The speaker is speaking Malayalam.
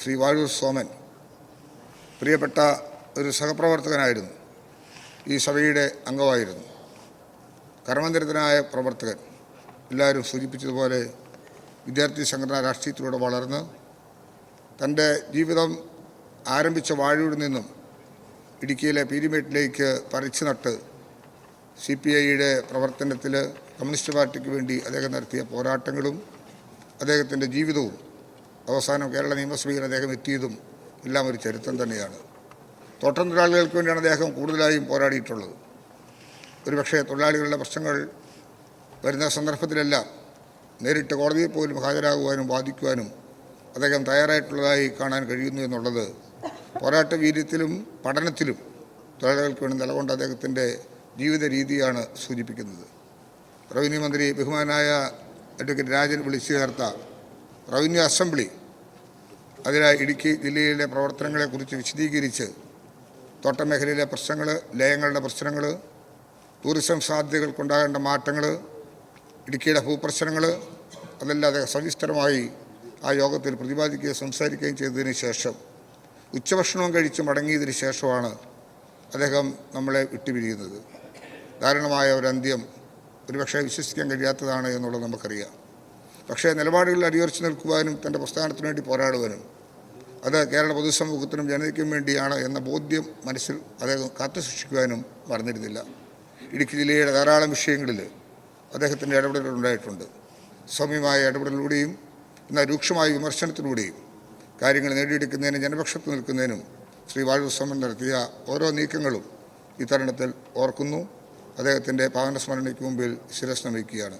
ശ്രീ വാഴൂർ സോമൻ പ്രിയപ്പെട്ട ഒരു സഹപ്രവർത്തകനായിരുന്നു. ഈ സഭയുടെ അംഗമായിരുന്നു. കർമ്മനിരതനായ പ്രവർത്തകൻ. എല്ലാവരും സൂചിപ്പിച്ചതുപോലെ വിദ്യാർത്ഥി സംഘടനാ രാഷ്ട്രീയത്തിലൂടെ വളർന്ന് തന്റെ ജീവിതം ആരംഭിച്ച വാഴൂരിൽ നിന്നും ഇടുക്കിയിലെ പീരിമേട്ടിലേക്ക് പറിച്ചു നട്ട് സി പി ഐയുടെ പ്രവർത്തനത്തിൽ കമ്മ്യൂണിസ്റ്റ് പാർട്ടിക്ക് വേണ്ടി അദ്ദേഹം നടത്തിയ പോരാട്ടങ്ങളും അദ്ദേഹത്തിന്റെ ജീവിതവും അവസാനം കേരള നിയമസഭയിൽ അദ്ദേഹം എത്തിയതും എല്ലാം ഒരു ചരിത്രം തന്നെയാണ്. തോട്ടം തൊഴിലാളികൾക്ക് വേണ്ടിയാണ് അദ്ദേഹം കൂടുതലായും പോരാടിയിട്ടുള്ളത്. ഒരുപക്ഷെ തൊഴിലാളികളുടെ പ്രശ്നങ്ങൾ വരുന്ന സന്ദർഭത്തിലെല്ലാം നേരിട്ട് കോടതിയിൽ പോലും ഹാജരാകുവാനും വാദിക്കുവാനും അദ്ദേഹം തയ്യാറായിട്ടുള്ളതായി കാണാൻ കഴിയുന്നു എന്നുള്ളത് പോരാട്ട വീര്യത്തിലും പഠനത്തിലും തൊഴിലാളികൾക്ക് വേണ്ടി നിലകൊണ്ട അദ്ദേഹത്തിന്റെ ജീവിത രീതിയാണ് സൂചിപ്പിക്കുന്നത്. റവന്യൂ മന്ത്രി ബഹുമാനായ അഡ്വക്കേറ്റ് രാജൻ വിളിച്ചു ചേർത്ത റവന്യൂ അസംബ്ലി അതിലെ ഇടുക്കി ജില്ലയിലെ പ്രവർത്തനങ്ങളെക്കുറിച്ച് വിശദീകരിച്ച് തോട്ടമേഖലയിലെ പ്രശ്നങ്ങൾ ലയങ്ങളുടെ പ്രശ്നങ്ങൾ ടൂറിസം സാധ്യതകൾക്കുണ്ടാകേണ്ട മാറ്റങ്ങൾ ഇടുക്കിയുടെ ഭൂപ്രശ്നങ്ങൾ അതെല്ലാം അദ്ദേഹം സവിസ്തരമായി ആ യോഗത്തിൽ പ്രതിപാദിക്കുകയും സംസാരിക്കുകയും ചെയ്തതിന് ശേഷം ഉച്ചഭക്ഷണവും കഴിച്ച് മടങ്ങിയതിന് ശേഷമാണ് അദ്ദേഹം നമ്മളെ വിട്ടുപിരിയുന്നത്. ദാരുണമായ ഒരു അന്ത്യം ഒരുപക്ഷെ വിശ്വസിക്കാൻ കഴിയാത്തതാണ് എന്നുള്ളത് നമുക്കറിയാം. പക്ഷേ നിലപാടുകളിൽ അടിയുറച്ചു നിൽക്കുവാനും തന്റെ പ്രസ്ഥാനത്തിനു വേണ്ടി പോരാടുവാനും അത് കേരള പൊതുസമൂഹത്തിനും ജനതയ്ക്കും വേണ്ടിയാണ് എന്ന ബോധ്യം മനസ്സിൽ അദ്ദേഹം കാത്തു സൂക്ഷിക്കുവാനും മറന്നിരുന്നില്ല. ഇടുക്കി ജില്ലയുടെ ധാരാളം വിഷയങ്ങളിൽ അദ്ദേഹത്തിന്റെ ഇടപെടലുകൾ ഉണ്ടായിട്ടുണ്ട്. സൗമ്യമായ ഇടപെടലിലൂടെയും എന്നാൽ രൂക്ഷമായ വിമർശനത്തിലൂടെയും കാര്യങ്ങൾ നേടിയെടുക്കുന്നതിനും ജനപക്ഷത്ത് നിൽക്കുന്നതിനും ശ്രീ വാഴൂർ സോമൻ നടത്തിയ ഓരോ നീക്കങ്ങളും ഈ തരുണത്തിൽ ഓർക്കുന്നു. അദ്ദേഹത്തിന്റെ പാവന സ്മരണയ്ക്ക് മുമ്പിൽ ശിരസ് നമിക്കുകയാണ്